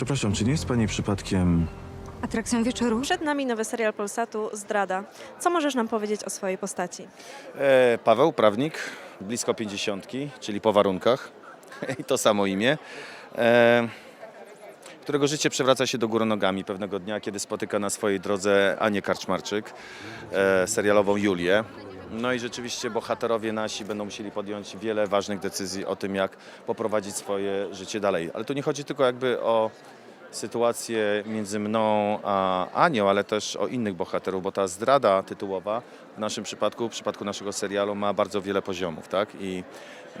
Przepraszam, czy nie jest pani przypadkiem... Atrakcją wieczoru? Przed nami nowy serial Polsatu Zdrada. Co możesz nam powiedzieć o swojej postaci? E, Paweł, prawnik, blisko pięćdziesiątki, czyli po warunkach. I to samo imię. E, którego życie przewraca się do góry nogami pewnego dnia, kiedy spotyka na swojej drodze Anię Karczmarczyk, e, serialową Julię. No i rzeczywiście bohaterowie nasi będą musieli podjąć wiele ważnych decyzji o tym, jak poprowadzić swoje życie dalej. Ale tu nie chodzi tylko jakby o sytuację między mną a Anią, ale też o innych bohaterów, bo ta zdrada tytułowa w naszym przypadku, w przypadku naszego serialu ma bardzo wiele poziomów, tak? I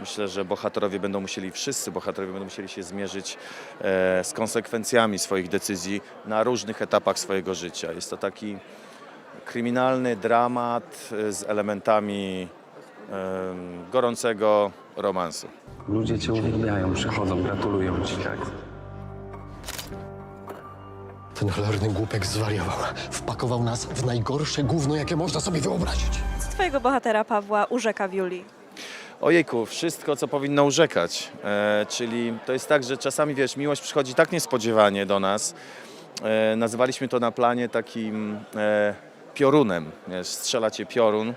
myślę, że bohaterowie będą musieli, wszyscy bohaterowie będą musieli się zmierzyć e, z konsekwencjami swoich decyzji na różnych etapach swojego życia. Jest to taki kryminalny dramat e, z elementami em, gorącego romansu. Ludzie cię uwielbiają, przychodzą, gratulują ci. Tak. Ten cholerny głupek zwariował. Wpakował nas w najgorsze gówno, jakie można sobie wyobrazić. Co twojego bohatera Pawła urzeka w Julii? Ojejku, wszystko, co powinno urzekać. E, czyli to jest tak, że czasami, wiesz, miłość przychodzi tak niespodziewanie do nas. E, nazywaliśmy to na planie takim e, piorunem. Wiesz, strzela cię piorun,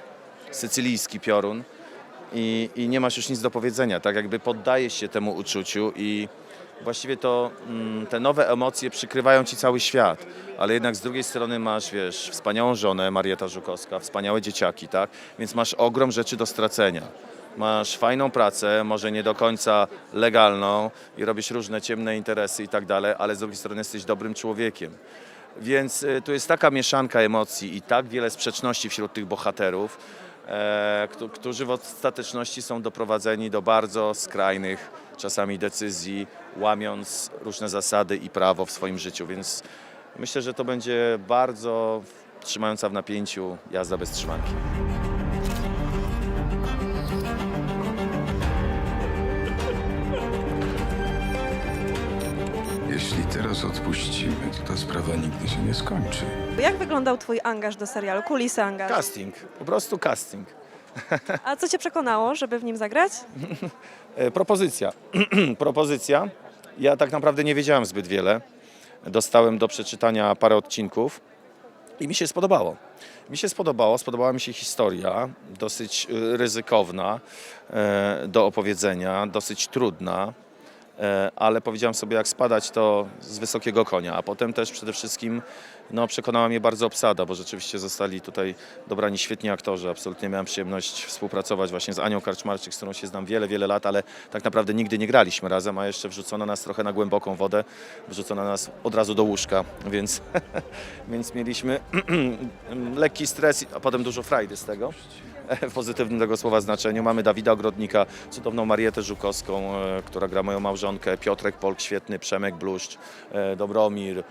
sycylijski piorun i, i nie masz już nic do powiedzenia. Tak jakby poddajesz się temu uczuciu i właściwie to mm, te nowe emocje przykrywają ci cały świat. Ale jednak z drugiej strony masz, wiesz, wspaniałą żonę, Marieta Żukowska, wspaniałe dzieciaki, tak? Więc masz ogrom rzeczy do stracenia masz fajną pracę, może nie do końca legalną i robisz różne ciemne interesy i tak dalej, ale z drugiej strony jesteś dobrym człowiekiem. Więc y, tu jest taka mieszanka emocji i tak wiele sprzeczności wśród tych bohaterów, e, któ- którzy w ostateczności są doprowadzeni do bardzo skrajnych czasami decyzji, łamiąc różne zasady i prawo w swoim życiu. Więc myślę, że to będzie bardzo trzymająca w napięciu jazda bez trzymanki. Teraz odpuścimy, to ta sprawa nigdy się nie skończy. Jak wyglądał twój angaż do serialu? Kulisy angaż. Casting, po prostu casting. A co cię przekonało, żeby w nim zagrać? E, Propozycja. Propozycja. Ja tak naprawdę nie wiedziałem zbyt wiele. Dostałem do przeczytania parę odcinków i mi się spodobało. Mi się spodobało, spodobała mi się historia, dosyć y, ryzykowna e, do opowiedzenia, dosyć trudna, e, ale powiedziałem sobie, jak spadać to z wysokiego konia. A potem też przede wszystkim no, przekonała mnie bardzo obsada, bo rzeczywiście zostali tutaj dobrani świetni aktorzy. Absolutnie miałem przyjemność współpracować właśnie z Anią Karczmarczyk, z którą się znam wiele, wiele lat, ale tak naprawdę nigdy nie graliśmy razem, a jeszcze wrzucono nas trochę na głęboką wodę, wrzucono nas od razu do łóżka, więc, więc mieliśmy lekki stres, a potem dużo frajdy z tego. W pozytywnym tego słowa znaczeniu. Mamy Dawida Ogrodnika, cudowną Marietę Żukowską, e, która gra moją małżonkę, Piotrek Polk świetny, Przemek Bluszcz, e, Dobromir,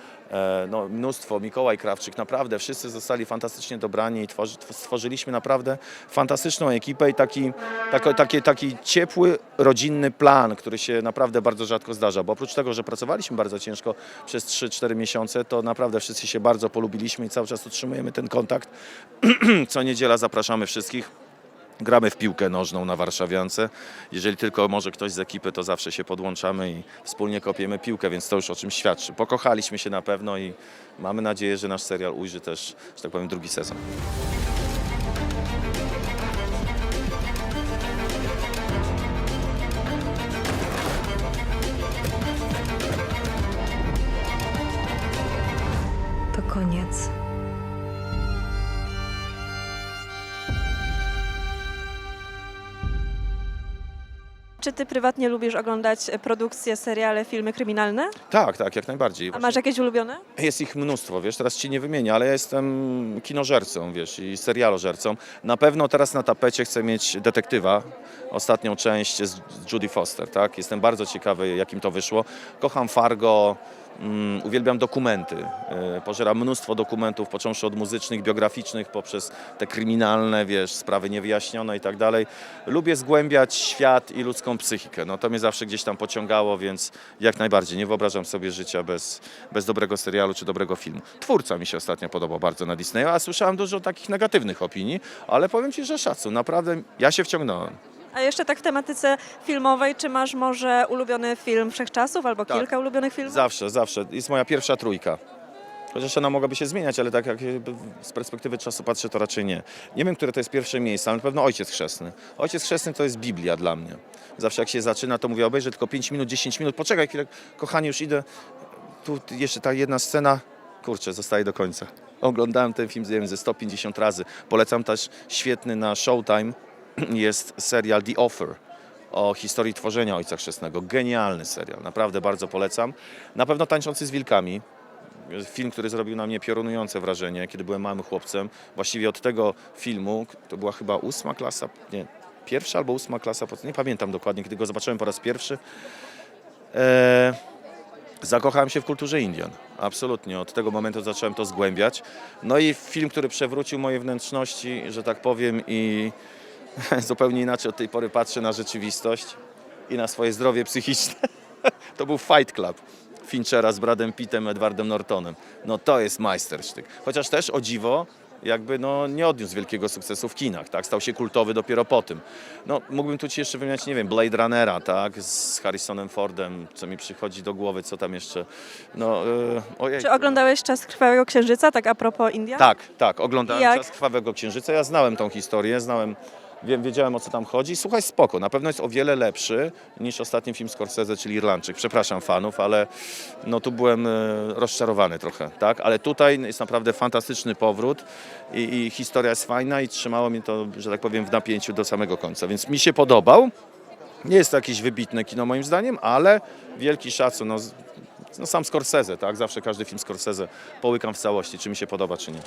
no, mnóstwo, Mikołaj Krawczyk, naprawdę wszyscy zostali fantastycznie dobrani i tworzy, stworzyliśmy naprawdę fantastyczną ekipę i taki, taki, taki, taki ciepły, rodzinny plan, który się naprawdę bardzo rzadko zdarza, bo oprócz tego, że pracowaliśmy bardzo ciężko przez 3-4 miesiące, to naprawdę wszyscy się bardzo polubiliśmy i cały czas utrzymujemy ten kontakt. Co niedziela zapraszamy wszystkich. Gramy w piłkę nożną na Warszawiance. Jeżeli tylko może ktoś z ekipy, to zawsze się podłączamy i wspólnie kopiemy piłkę, więc to już o czym świadczy. Pokochaliśmy się na pewno i mamy nadzieję, że nasz serial ujrzy też, że tak powiem, drugi sezon. Czy ty prywatnie lubisz oglądać produkcje, seriale, filmy kryminalne? Tak, tak, jak najbardziej. A masz jakieś ulubione? Jest ich mnóstwo, wiesz, teraz ci nie wymienię, ale ja jestem kinożercą, wiesz, i serialożercą. Na pewno teraz na tapecie chcę mieć detektywa, ostatnią część z Judy Foster, tak? Jestem bardzo ciekawy, jakim to wyszło. Kocham Fargo, uwielbiam dokumenty. Yy, Pożeram mnóstwo dokumentów, począwszy od muzycznych, biograficznych, poprzez te kryminalne, wiesz, sprawy niewyjaśnione i tak dalej. Lubię zgłębiać świat i ludzką psychikę. No to mnie zawsze gdzieś tam pociągało, więc jak najbardziej nie wyobrażam sobie życia bez, bez dobrego serialu czy dobrego filmu. Twórca mi się ostatnio podobał bardzo na Disneyu, a słyszałem dużo takich negatywnych opinii, ale powiem Ci, że szacun. Naprawdę ja się wciągnąłem. A jeszcze tak w tematyce filmowej, czy masz może ulubiony film wszechczasów albo Tak. kilka ulubionych filmów? Zawsze, zawsze. Jest moja pierwsza trójka. Chociaż ona mogłaby się zmieniać, ale tak jak z perspektywy czasu patrzę, to raczej nie. Nie wiem, które to jest pierwsze miejsce, ale na pewno Ojciec Chrzestny. Ojciec Chrzestny to jest Biblia dla mnie. Zawsze jak się zaczyna, to mówię, obejrzę tylko 5 minut, 10 minut, poczekaj chwilę, kochanie, już idę. Tu jeszcze ta jedna scena, kurczę, zostaje do końca. Oglądałem ten film nie wiem, ze 150 razy. Polecam też świetny na Showtime jest serial The Offer o historii tworzenia Ojca Chrzestnego. Genialny serial, naprawdę bardzo polecam. Na pewno Tańczący z Wilkami, film, który zrobił na mnie piorunujące wrażenie, kiedy byłem małym chłopcem. Właściwie od tego filmu, to była chyba ósma klasa, nie, pierwsza albo ósma klasa, nie pamiętam dokładnie, kiedy go zobaczyłem po raz pierwszy. E, zakochałem się w kulturze Indian. Absolutnie. Od tego momentu zacząłem to zgłębiać. No i film, który przewrócił moje wnętrzności, że tak powiem, i zupełnie inaczej od tej pory patrzę na rzeczywistość i na swoje zdrowie psychiczne. To był Fight Club Finchera z Bradem Pittem, Edwardem Nortonem. No to jest majstersztyk. Chociaż też o dziwo jakby no, nie odniósł wielkiego sukcesu w kinach, tak? Stał się kultowy dopiero po tym. No, mógłbym tu ci jeszcze wymieniać, nie wiem, Blade Runnera, tak? Z Harrisonem Fordem, co mi przychodzi do głowy, co tam jeszcze, no, yy, ojej. Czy oglądałeś Czas Krwawego Księżyca, tak a propos India? Tak, tak, oglądałem Jak? Czas Krwawego Księżyca, ja znałem tą historię, znałem, wiedziałem o co tam chodzi. Słuchaj, spoko, na pewno jest o wiele lepszy niż ostatni film Scorsese, czyli Irlandczyk. Przepraszam fanów, ale no tu byłem e, rozczarowany trochę, tak? Ale tutaj jest naprawdę fantastyczny powrót i, i historia jest fajna i trzymało mnie to, że tak powiem, w napięciu do samego końca, więc mi się podobał. Nie jest to jakieś wybitne kino moim zdaniem, ale wielki szacun. No, no sam Scorsese, tak? Zawsze każdy film Scorsese połykam w całości, czy mi się podoba, czy nie.